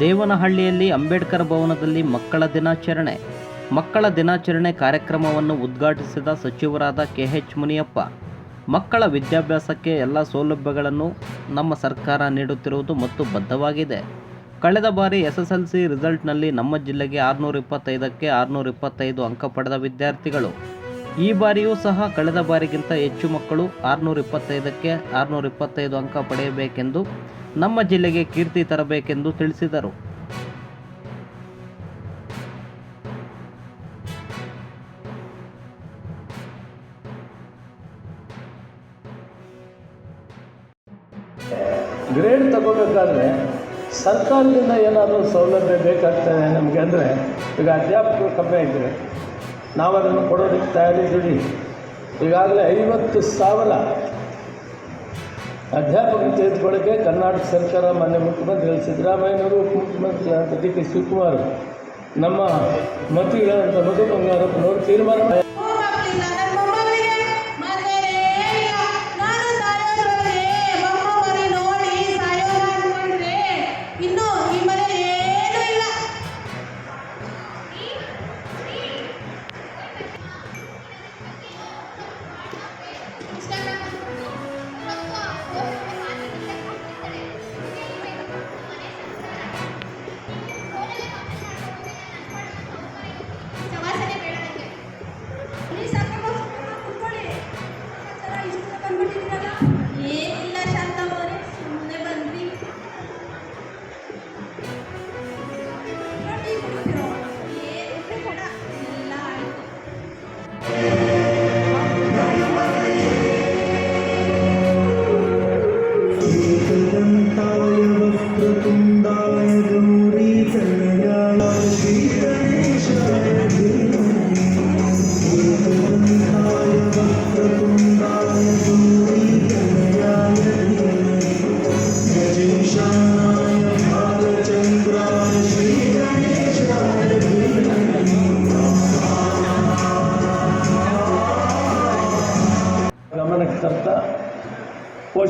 ದೇವನಹಳ್ಳಿಯಲ್ಲಿ ಅಂಬೇಡ್ಕರ್ ಭವನದಲ್ಲಿ ಮಕ್ಕಳ ದಿನಾಚರಣೆ. ಮಕ್ಕಳ ದಿನಾಚರಣೆ ಕಾರ್ಯಕ್ರಮವನ್ನು ಉದ್ಘಾಟಿಸಿದ ಸಚಿವರಾದ ಕೆಎಚ್ ಮುನಿಯಪ್ಪ, ಮಕ್ಕಳ ವಿದ್ಯಾಭ್ಯಾಸಕ್ಕೆ ಎಲ್ಲ ಸೌಲಭ್ಯಗಳನ್ನು ನಮ್ಮ ಸರ್ಕಾರ ನೀಡುತ್ತಿರುವುದು ಮತ್ತು ಬದ್ಧವಾಗಿದೆ. ಕಳೆದ ಬಾರಿ ಎಸ್ ಎಸ್ ಎಲ್ ಸಿ ರಿಸಲ್ಟ್ನಲ್ಲಿ ನಮ್ಮ ಜಿಲ್ಲೆಗೆ ಆರುನೂರ ಇಪ್ಪತ್ತೈದಕ್ಕೆ ಆರುನೂರ ಇಪ್ಪತ್ತೈದು ಅಂಕ ಪಡೆದ ವಿದ್ಯಾರ್ಥಿಗಳು. ಈ ಬಾರಿಯೂ ಸಹ ಕಳೆದ ಬಾರಿಗಿಂತ ಹೆಚ್ಚು ಮಕ್ಕಳು ಆರುನೂರ ಇಪ್ಪತ್ತೈದಕ್ಕೆ ಆರುನೂರ ಇಪ್ಪತ್ತೈದು ಅಂಕ ಪಡೆಯಬೇಕೆಂದು ನಮ್ಮ ಜಿಲ್ಲೆಗೆ ಕೀರ್ತಿ ತರಬೇಕೆಂದು ತಿಳಿಸಿದರು. ಗ್ರೇಡ್ ತಗೋಬೇಕಾದ್ರೆ ಸರ್ಕಾರದಿಂದ ಏನಾದರೂ ಸೌಲಭ್ಯ ಬೇಕಾಗ್ತದೆ ನಮಗೆ ಅಂದರೆ ಈಗ ಅಧ್ಯಾಪಕರು ಕಮ್ಮಿ ಇದ್ದರೆ ನಾವು ಅದನ್ನು ಕೊಡೋದಕ್ಕೆ ತಯಾರಿದ್ದೀವಿ. ಈಗಾಗಲೇ ಐವತ್ತು ಸಾವಿರ ಅಧ್ಯಾಪಕರು ತೆಗೆದುಕೊಳ್ಳೋಕ್ಕೆ ಕರ್ನಾಟಕ ಸರ್ಕಾರ ಮಾನ್ಯ ಮುಖ್ಯಮಂತ್ರಿಗಳು ಸಿದ್ದರಾಮಯ್ಯನವರು, ಉಪಮುಖ್ಯಮಂತ್ರಿ ಡಿ ಕೆ ಶಿವಕುಮಾರ್, ನಮ್ಮ ಮಂತ್ರಿಗಳಂತ ಮಧು ಬಂಗಾರಪ್ಪನವರು ತೀರ್ಮಾನ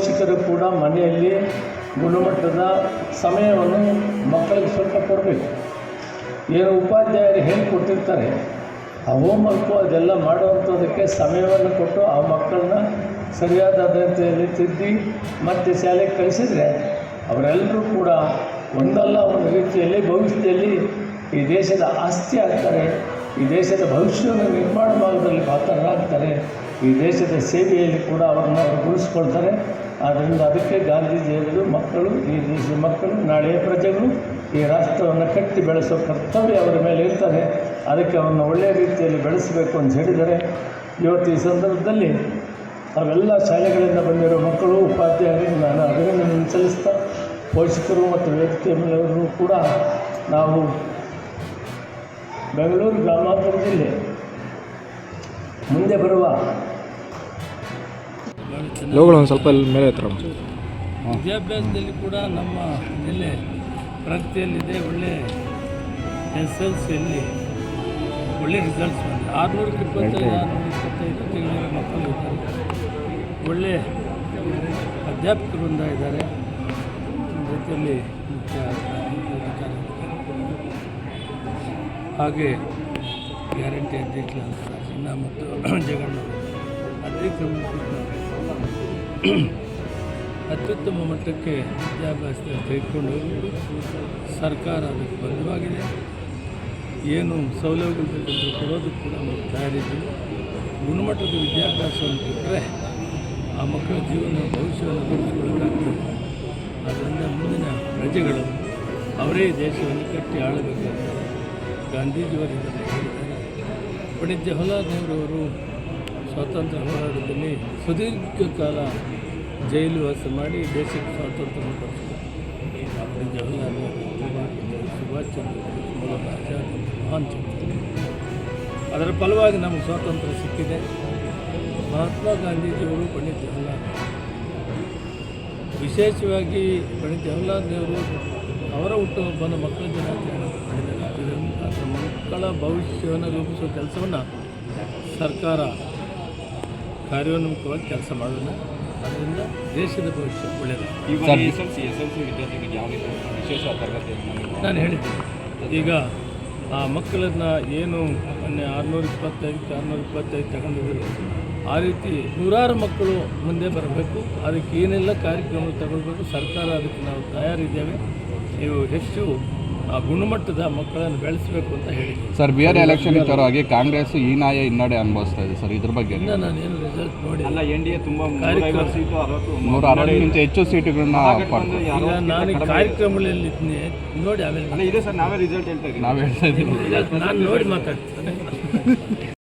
ಪೋಷಕರು ಕೂಡ ಮನೆಯಲ್ಲಿ ಗುಣಮಟ್ಟದ ಸಮಯವನ್ನು ಮಕ್ಕಳಿಗೆ ಸ್ವಲ್ಪ ಕೊಡಬೇಕು. ಏನು ಉಪಾಧ್ಯಾಯರು ಹೇಳಿಕೊಟ್ಟಿರ್ತಾರೆ ಆ ಹೋಮ್ವರ್ಕು ಅದೆಲ್ಲ ಮಾಡುವಂಥದ್ದಕ್ಕೆ ಸಮಯವನ್ನು ಕೊಟ್ಟು ಆ ಮಕ್ಕಳನ್ನ ಸರಿಯಾದ ರೀತಿಯಲ್ಲಿ ತಿದ್ದಿ ಮತ್ತೆ ಶಾಲೆಗೆ ಕಳಿಸಿದರೆ ಅವರೆಲ್ಲರೂ ಕೂಡ ಒಂದಲ್ಲ ಒಂದು ರೀತಿಯಲ್ಲಿ ಭವಿಷ್ಯದಲ್ಲಿ ಈ ದೇಶದ ಆಸ್ತಿ ಆಗ್ತಾರೆ, ಈ ದೇಶದ ಭವಿಷ್ಯವನ್ನು ನಿರ್ಮಾಣ ಭಾಗದಲ್ಲಿ ಪಾತ್ರರಾಗ್ತಾರೆ, ಈ ದೇಶದ ಸೇವೆಯಲ್ಲಿ ಕೂಡ ಅವರನ್ನು ಅವರು ಗುರುಸ್ಕೊಳ್ತಾರೆ ಆದ್ದರಿಂದ ಅದಕ್ಕೆ ಗಾಂಧೀಜಿ ಹೇಳಿದರು, ಮಕ್ಕಳು, ಈ ದೇಶದ ಮಕ್ಕಳು, ನಾಳೆಯ ಪ್ರಜೆಗಳು, ಈ ರಾಷ್ಟ್ರವನ್ನು ಕಟ್ಟಿ ಬೆಳೆಸೋ ಕರ್ತವ್ಯ ಅವರ ಮೇಲೆ ಇರ್ತದೆ. ಅದಕ್ಕೆ ಅವನ್ನು ಒಳ್ಳೆಯ ರೀತಿಯಲ್ಲಿ ಬೆಳೆಸಬೇಕು ಅಂತ ಹೇಳಿದರೆ, ಇವತ್ತು ಈ ಸಂದರ್ಭದಲ್ಲಿ ಅವೆಲ್ಲ ಶಾಲೆಗಳಿಂದ ಬಂದಿರೋ ಮಕ್ಕಳು, ಉಪಾಧ್ಯಾಯರಿಗೆ ನಾನು ಅಭಿನಂದನೆ ಸಲ್ಲಿಸ್ತಾ, ಪೋಷಕರು ಮತ್ತು ವೇದಿಕೆ ಮೇಲೆಯವರು ಕೂಡ ನಾವು ಬೆಂಗಳೂರು ಗ್ರಾಮಾಂತರ ಜಿಲ್ಲೆ ಮುಂದೆ ಬರುವ ಲೋಗಳು ಒಂದು ಸ್ವಲ್ಪ ಮೇಲೆ ಹತ್ರ ವಿದ್ಯಾಭ್ಯಾಸದಲ್ಲಿ ಕೂಡ ನಮ್ಮ ಜಿಲ್ಲೆ ಪ್ರಗತಿಯಲ್ಲಿದೆ ಒಳ್ಳೆ ಎಸ್ ಎಲ್ ಸಿಯಲ್ಲಿ ಒಳ್ಳೆ ರಿಸಲ್ಟ್ಸ್ ಬಂದಿದೆ. ಆರುನೂರಕ್ಕೆ ಇಪ್ಪತ್ತೈದು ಆರುನೂರ ಇಪ್ಪತ್ತೈದು ತಿಂಗಳ ಮಕ್ಕಳು ಇದ್ದಾರೆ. ಒಳ್ಳೆ ಅಧ್ಯಾಪಕರು ಬಂದ ಇದ್ದಾರೆ. ಜೊತೆಯಲ್ಲಿ ಮುಖ್ಯ. ಹಾಗೆ ಗ್ಯಾರಂಟಿ ಅಧ್ಯಕ್ಷ ಚಿನ್ನ ಮತ್ತು ಜಗಣ್ಣ ಅಧ್ಯಕ್ಷರು ಅತ್ಯುತ್ತಮ ಮಟ್ಟಕ್ಕೆ ವಿದ್ಯಾಭ್ಯಾಸ ತೆಗೆದುಕೊಂಡು ಸರ್ಕಾರ ಅದಕ್ಕೆ ಬದ್ಧವಾಗಿದೆ. ಏನು ಸೌಲಭ್ಯಗಳು ಕೊಡೋದು ಕೂಡ ನಾವು ತಯಾರಿದ್ದೀವಿ. ಗುಣಮಟ್ಟದ ವಿದ್ಯಾಭ್ಯಾಸವನ್ನು ಕೊಟ್ಟರೆ ಆ ಮಕ್ಕಳ ಜೀವನ ಭವಿಷ್ಯವನ್ನು ರೂಪಿಸಿಕೊಳ್ಳಬೇಕಾಗ್ತದೆ ಅದರಿಂದ ಮುಂದಿನ ಪ್ರಜೆಗಳು ಅವರೇ ದೇಶವನ್ನು ಕಟ್ಟಿ ಆಳಬೇಕಾಗ್ತದೆ ಗಾಂಧೀಜಿಯವರಿಂದ ಪಂಡಿತ್ ಜವಾಹರ್ಲಾಲ್ ನೆಹರು ಅವರು ಸ್ವಾತಂತ್ರ್ಯ ಹೋರಾಟದಲ್ಲಿ ಸುದೀರ್ಘ ಕಾಲ ಜೈಲು ವಾಸ ಮಾಡಿ ದೇಶಕ್ಕೆ ಸ್ವಾತಂತ್ರ್ಯ ಪಂಡಿತ್ ಜವಾಹರ್ಲಾಲ್ ನೆಹರು ಸುಭಾಷ್ ಚಂದ್ರ ಮಹಾನ್ ಅದರ ಫಲವಾಗಿ ನಮಗೆ ಸ್ವಾತಂತ್ರ್ಯ ಸಿಕ್ಕಿದೆ. ಮಹಾತ್ಮ ಗಾಂಧೀಜಿಯವರು ಪಂಡಿತ್ ಜವಾಹರ್ಲಾಲ್ ವಿಶೇಷವಾಗಿ ಪಂಡಿತ್ ಜವಾಹರ್ಲಾಲ್ ನೆಹರು ಅವರ ಹುಟ್ಟುಹಬ್ಬನ ಮಕ್ಕಳ ದಿನಾಚರಣೆ ಮಕ್ಕಳ ಭವಿಷ್ಯವನ್ನು ರೂಪಿಸುವ ಕೆಲಸವನ್ನು ಸರ್ಕಾರ ಕಾರ್ಯೋನ್ಮುಖವಾಗಿ ಕೆಲಸ ಮಾಡೋಣ ಅದರಿಂದ ದೇಶದ ಭವಿಷ್ಯ ಒಳ್ಳೆಯದು ನಾನು ಹೇಳಿದ್ದೀನಿ ಈಗ ಆ ಮಕ್ಕಳನ್ನು ಏನು ಮೊನ್ನೆ ಆರುನೂರ ಇಪ್ಪತ್ತೈದಕ್ಕೆ ಆರುನೂರ ಇಪ್ಪತ್ತೈದು ತಗೊಂಡಿದ್ರು ಆ ರೀತಿ ನೂರಾರು ಮಕ್ಕಳು ಮುಂದೆ ಬರಬೇಕು. ಅದಕ್ಕೆ ಏನೆಲ್ಲ ಕಾರ್ಯಕ್ರಮ ತಗೊಳ್ಬೇಕು? ಸರ್ಕಾರ ಅದಕ್ಕೆ ನಾವು ತಯಾರಿದ್ದೇವೆ. ನೀವು ಹೆಚ್ಚು ಗುಣಮಟ್ಟದ ಮಕ್ಕಳನ್ನು ಬೆಳೆಸಬೇಕು ಅಂತ ಹೇಳಿದ್ದೀನಿ ಸರ್ ಆರ್ ಎಲೆಕ್ಷನ್ ಹಾಗೆ ಕಾಂಗ್ರೆಸ್ ನಾಯ ಹಿನ್ನಡೆ ಅನುಭವಿಸ್ತಾ ಇದೆ ಸರ್ ಇದ್ರ ಬಗ್ಗೆ ಇನ್ನು ನಾನೇನು ರಿಸಲ್ಟ್ ನೋಡಿ. ಅಲ್ಲ ಎನ್ ಡಿ ಎ ತುಂಬ ಕಾರ್ಯಕ್ರಮ. ನೂರ ಅರವತ್ತಕ್ಕಿಂತ ಹೆಚ್ಚು ಸೀಟುಗಳನ್ನ ಈಗ ನಾನು ಈ. ಕಾರ್ಯಕ್ರಮಗಳಲ್ಲಿ ನೋಡಿ ಆಮೇಲೆ. ಇದೆ ಸರ್ ನಾವೇ ರಿಸಲ್ಟ್ ಹೇಳ್ತಾ ಇದ್ದೀವಿ. ನಾವು ಹೇಳ್ತಾ ಇದ್ದೀವಿ. ನಾನು ನೋಡಿ ಮಾತಾಡ್ತೀನಿ.